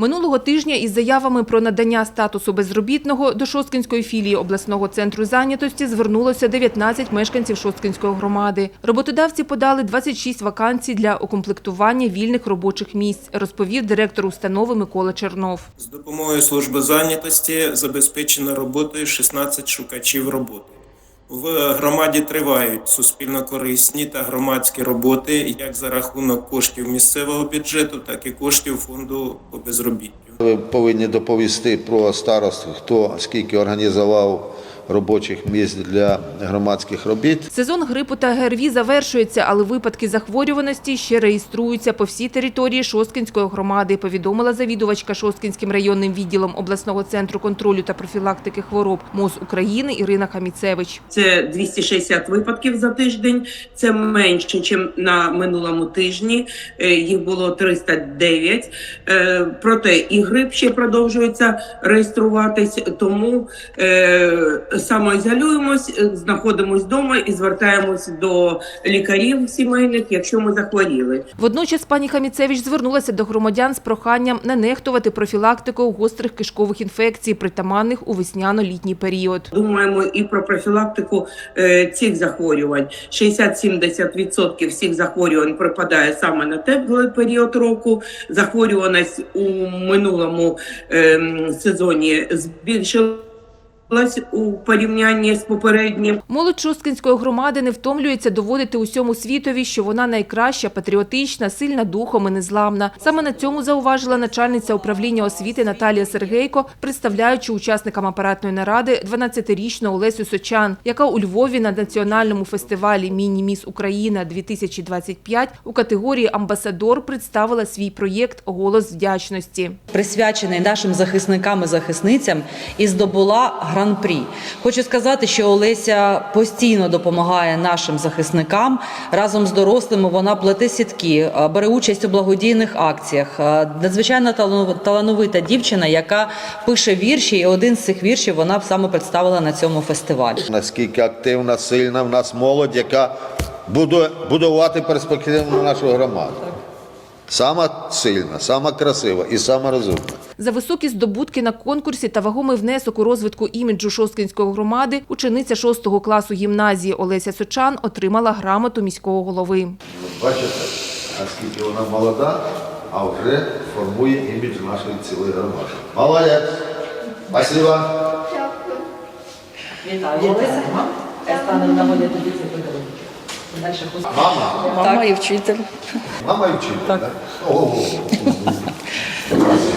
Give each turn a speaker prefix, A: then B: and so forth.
A: Минулого тижня із заявами про надання статусу безробітного до Шосткинської філії обласного центру зайнятості звернулося 19 мешканців Шосткинської громади. Роботодавці подали 26 вакансій для укомплектування вільних робочих місць, розповів директор установи Микола Чернов.
B: З допомогою служби зайнятості забезпечено роботою 16 шукачів роботи. В громаді тривають суспільно корисні та громадські роботи як за рахунок коштів місцевого бюджету, так і коштів фонду по безробіттю.
C: Ви повинні доповісти про старост, хто скільки організував робочих місць для громадських робіт.
A: Сезон грипу та ГРВІ завершується, але випадки захворюваності ще реєструються по всій території Шосткинської громади, повідомила завідувачка Шосткинським районним відділом обласного центру контролю та профілактики хвороб МОЗ України Ірина Хаміцевич.
D: Це 260 випадків за тиждень. Це менше, ніж на минулому тижні. Е, Їх було 309. Е, Проте і грип ще продовжується реєструватись. Тому е, самоізолюємось, е, знаходимось вдома і звертаємось до лікарів сімейних, якщо ми захворіли.
A: Водночас пані Хаміцевич звернулася до громадян з проханням не нехтувати профілактикою гострих кишкових інфекцій, притаманних у весняно-літній період.
D: Думаємо і про профілактику е, цих захворювань. 60-70% всіх захворювань припадає саме на теплий період року. Захворюваність у минулому ем, сезоні збільшилась у порівнянні з попереднім.
A: Молодь Шосткинської громади не втомлюється доводити усьому світові, що вона найкраща, патріотична, сильна духом і незламна. Саме на цьому зауважила начальниця управління освіти Наталія Сергейко, представляючи учасникам апаратної наради 12-річну Олесю Сочан, яка у Львові на національному фестивалі «Міні-міс Україна 2025 у категорії «Амбасадор» представила свій проєкт «Голос вдячності».
E: присвячений нашим захисникам і захисницям і здобула гран-прі. Хочу сказати, що Олеся постійно допомагає нашим захисникам. Разом з дорослими вона плете сітки, е, бере участь у благодійних акціях. Е, Надзвичайно талановита дівчина, яка пише вірші, і один з цих віршів вона саме представила на цьому фестивалі.
C: Наскільки активна, сильна в нас молодь, яка буде будувати перспективу нашу громаду. Сама сильна, сама красива і сама розумна.
A: За високі здобутки на конкурсі та вагомий внесок у розвитку іміджу Шосткинської громади учениця 6 класу гімназії Олеся Сочан отримала грамоту міського голови.
C: Бачите, наскільки вона молода, а вже формує імідж нашої цілої громади. Молодець! Спасибо!
E: Вітаю, Олеся.
C: Мама,
F: Мама і вчитель.
C: мама і вчитель, так? Ого.